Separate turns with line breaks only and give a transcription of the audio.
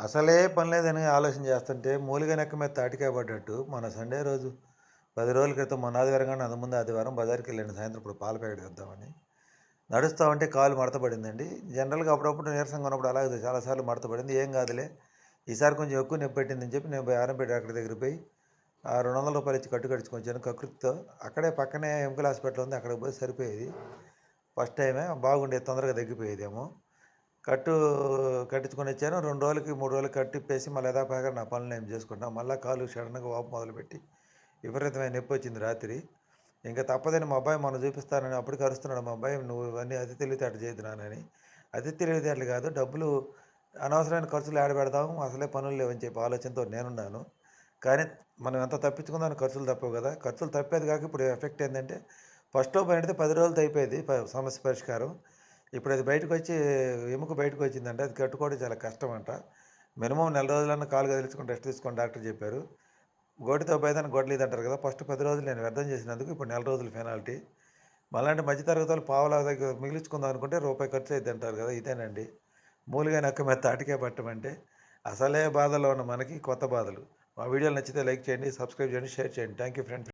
అసలే పని లేదని ఆలోచన చేస్తుంటే మూలిగా నెక్క మీద తాటికాయ పడ్డట్టు మన సండే రోజు పది రోజుల క్రితం మొన్న ఆదివారం కానీ అందు ముందు ఆదివారం బజార్కి వెళ్ళండి సాయంత్రం ఇప్పుడు పాల ప్యాకెట్ తెద్దామని నడుస్తూ ఉంటే కాలు మడత పడిందండి. జనరల్గా అప్పుడప్పుడు నీరసంగా ఉన్నప్పుడు అలాగే చాలాసార్లు మడతపడింది ఏం కాదులే. ఈసారి కొంచెం ఎక్కువ నొప్పి పెట్టిందని చెప్పి నేను ఆరంపేట డాక్టర్ దగ్గర పోయి ఆ రెండు వందల రూపాయలు ఇచ్చి కట్టు కట్టించుకొచ్చాను కకృతితో అక్కడే పక్కనే ఎంకుల హాస్పిటల్ ఉంది. అక్కడికి పోయి సరిపోయేది. ఫస్ట్ టైమే బాగుండేది తొందరగా తగ్గిపోయేదేమో. కట్టు కట్టించుకొని వచ్చాను రెండు రోజులకి మూడు రోజులకి కట్టిప్పేసి మళ్ళీ యథాపాగా నా పనులు నేను చేసుకుంటాను మళ్ళీ కాలు సడన్గా వాపు మొదలుపెట్టి విపరీతమైన నొప్పి వచ్చింది రాత్రి. ఇంకా తప్పదని మా అబ్బాయి మనం చూపిస్తానని అప్పటికి అరుస్తున్నాడు మా అబ్బాయి. నువ్వు ఇవన్నీ అతి తెలివితేట చేద్దునానని అతి తెలివితేటలు కాదు డబ్బులు అనవసరమైన ఖర్చులు ఆడబెడదాము అసలే పనులు లేవని చెప్పి ఆలోచనతో నేనున్నాను. కానీ మనం ఎంత తప్పించుకుందామని ఖర్చులు తప్పవు కదా. ఖర్చులు తప్పేది కాక ఇప్పుడు ఎఫెక్ట్ ఏంటంటే ఫస్ట్ పెడితే పది రోజులతో అయిపోయేది ప- సమస్య పరిష్కారం. ఇప్పుడు అది బయటకు వచ్చి ఎముక బయటకు వచ్చిందంటే అది కట్టుకోవడం చాలా కష్టం అంట మినిమం నెల రోజులన్నా కాలు కదిలించుకొని రెస్ట్ తీసుకోండి డాక్టర్ చెప్పారు. గోటితో పోయేదాన్ని గొడలేదు అంటారు కదా ఫస్ట్ పది రోజులు నేను వ్యర్థం చేసినందుకు ఇప్పుడు నెల రోజులు పెనాల్టీ మళ్ళీ మధ్యతరగతి వాళ్ళు పావులా దగ్గర మిగిలించుకుందాం అనుకుంటే రూపాయి ఖర్చు అయింది అంటారు కదా ఇదేనండి. మూలుగా నక్క మీద తాటికే పట్టమంటే అసలే బాధలో ఉన్న మనకి కొత్త బాధలు. మా వీడియోలు నచ్చితే లైక్ చేయండి సబ్స్క్రైబ్ చేయండి షేర్ చేయండి. Thank you friend.